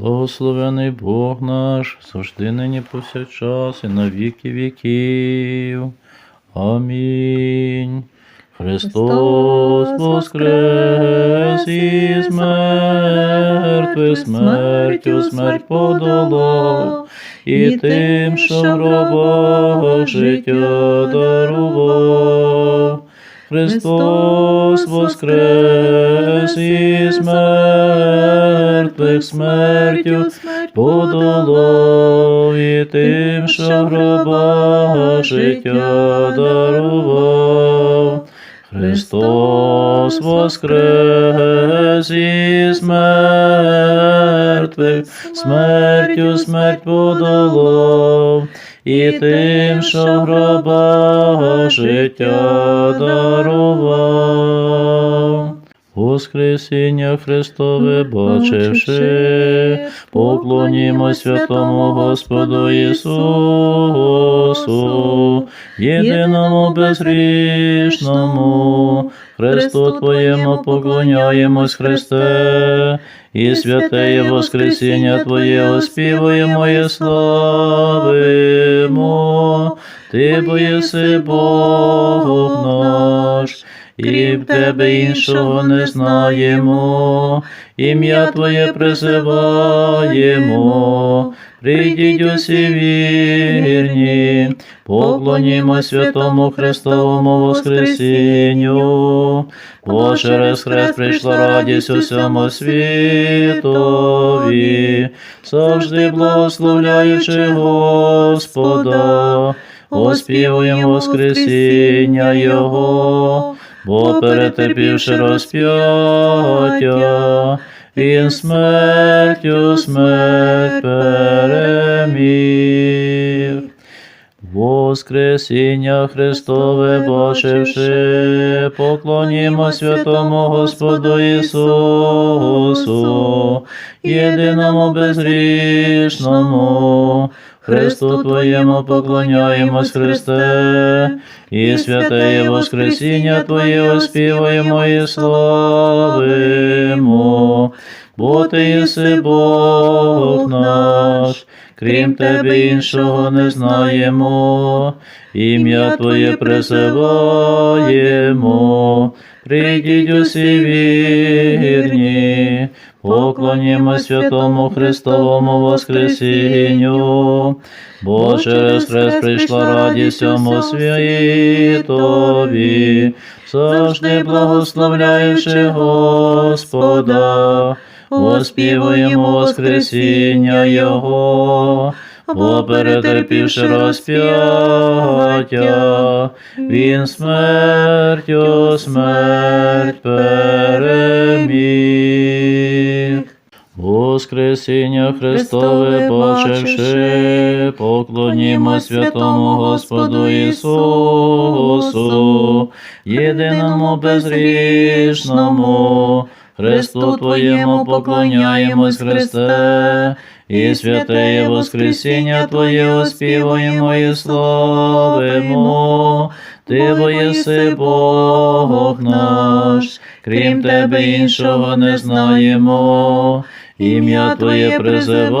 Благословений Бог наш, завжди нині повсякчас і на віки віків. Амінь. Христос воскрес із мертвих смертю смерть подолав, і тим, що в гробах життя дарував. Христос воскрес із мертвих смертю подолав, і тим, що в гробах життя дарував. Христос воскрес із мертвих, смертю смерть подолав, і тим, що в гробах життя дарував. Воскресіння Христове бачивши, поклонімо святому Господу Ісусу, єдиному безгрішному, Христу Твоєму поклоняємось, Христе, і святеє Воскресіння Твоє оспівуємо і славимо. Ти бо єси Бог наш, і в Тебе іншого не знаємо, ім'я Твоє призиваємо. Прийдіть усі вірні, поклонімо святому Христовому Воскресінню, бо через хрест прийшла радість усьому світові, завжди благословляючи Господа, оспівуємо Воскресіння Його, бо перетерпівши розп'яття, він смертю смерть переміг. Воскресіння Христове бачивши, поклонімо святому Господу Ісусу, єдиному безгрішному, Христу Твоєму поклоняємось, Христе, і святеє Воскресіння Твоє оспіваємо і славимо, бо Ти єси Бог наш, крім Тебе іншого не знаємо, ім'я Твоє призиваємо, прийдіть усі вірні, поклонімо святому Христовому Воскресінню, бо через хрест прийшла радість всьому світові, завжди благословляючи Господа, оспівуємо Воскресіння Його, бо перетерпівши розп'яття, він смертю смерть переміг. Воскресіння Христове бачивши, поклонімо святому Господу Ісусу, єдиному безгрішному, Христу Твоєму поклоняємось, Христе, і святеє Воскресіння Твоє оспіваємо і славимо. Ти бо єси Бог наш, крім Тебе іншого не знаємо, ім'я Твоє призиваємо,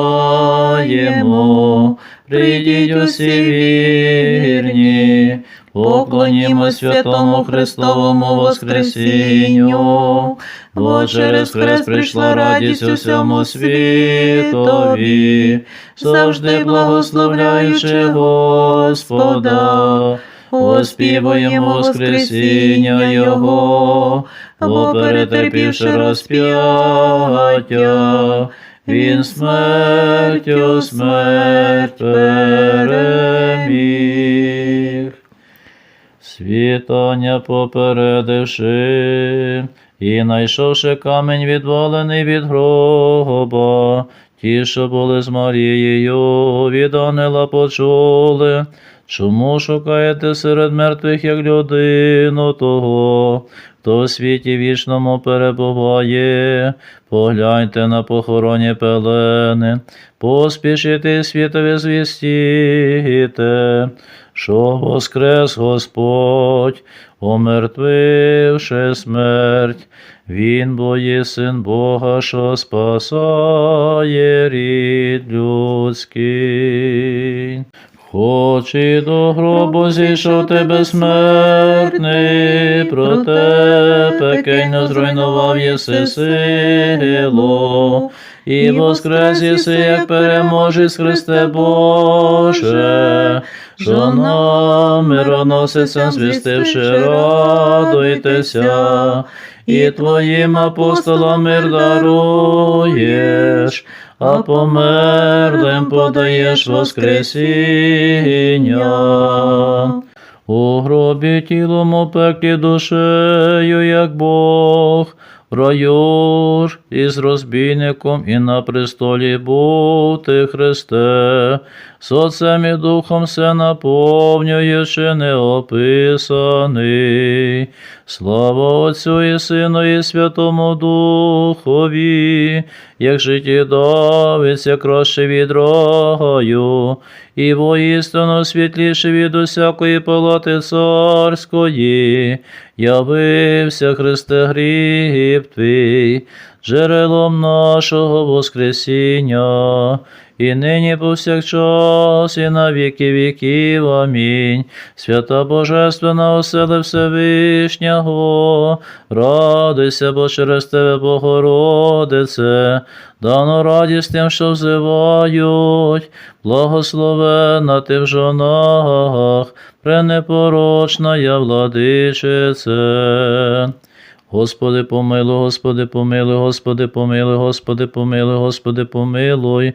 прийдіть усі вірні, поклонімо святому Христовому Воскресінню, бо через хрест прийшла радість усьому світові, завжди благословляючи Господа. Оспівуємо Воскресіння Його, бо перетерпівши розп'яття, він смертю смерть переміг. Світання попередивши, і найшовши камінь відвалений від гроба, ті, що були з Марією, від Анела почули, чому шукаєте серед мертвих, як людину того, хто в світі вічному перебуває, погляньте на похороні пелени, поспішите світові звістіте, що воскрес Господь, омертвивши смерть, він бо є син Бога, що спасає рід людський. Хоч до гробу зійшов тебе смертний, проте пекельно зруйнував єси силу, і воскрес єси, як переможець Христе Боже, що нам мироносицям звістивши, радуйтеся, і твоїм апостолам мир даруєш, а померлим подаєш воскресіння. У гробі тілом опеклі душею, як Бог, в із розбійником і на престолі був ти, Христе, з Отцем і Духом все наповнюючи неописаний. Слава Отцю і Сину, і Святому Духові, як життєдавиця краще від раю, і воістину світліше від усякої палати царської, явився Христе гріб твій, джерелом нашого Воскресіння, і нині повсякчас, і на віки віків. Амінь. Свята Божественна оселе Всевишнього, радуйся, бо через тебе, Богородице, дано радість тим, що взивають, благословена ти в жонах, пренепорочна я владичице. Господи, помилуй, Господи, помилуй, Господи, помилуй, Господи, помилуй, Господи, помилуй,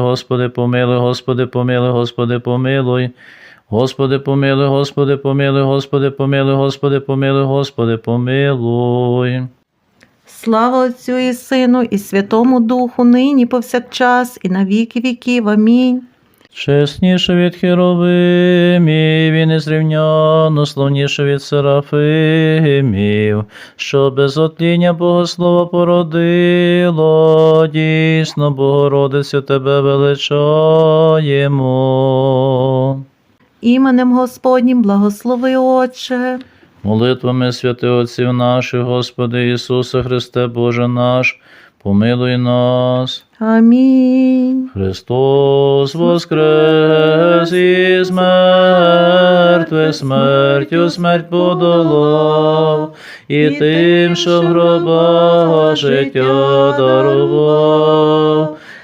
Господи, помилуй, Господи, помилуй, Господи, помилуй. Господи, помилуй, Господи, помилуй, Господи, помилуй, Господи, помилуй, Господи, помилуй. Слава Отцю і Сину, і Святому Духу, нині повсякчас, і на віки віків. Амінь. Чесніше від херовимів і незрівняно славніше від серафимів, що без отління Богослова породило, дійсно, Богородицю тебе величаємо. Іменем Господнім благослови Отче. Молитвами святих Отців наших, Господи Ісусе Христе Боже наш, помилуй нас. Амінь. Христос воскрес із мертвих смертю смерть подолав, і тим, що в гробах життя дарував.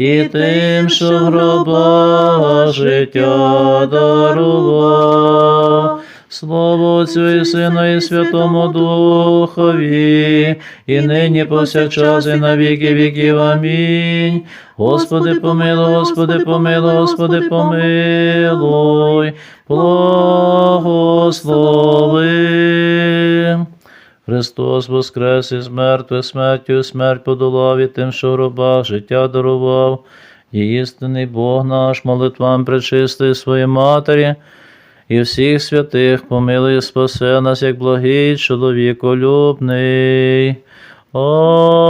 і тим, що в гробах життя дарував. Слово Отцю і Сину і Святому Духові, і нині повсякчас, і на віки віків. Амінь. Господи, помилуй, Господи, помилуй, Господи, помилуй, благослови. Христос воскрес із мертвих смертю, смерть подолав і тим, що в гробах життя дарував. І істинний Бог наш молитвам причистої своєї Матері і всіх святих помилуй і спасе нас, як благий чоловіколюбний. Амінь.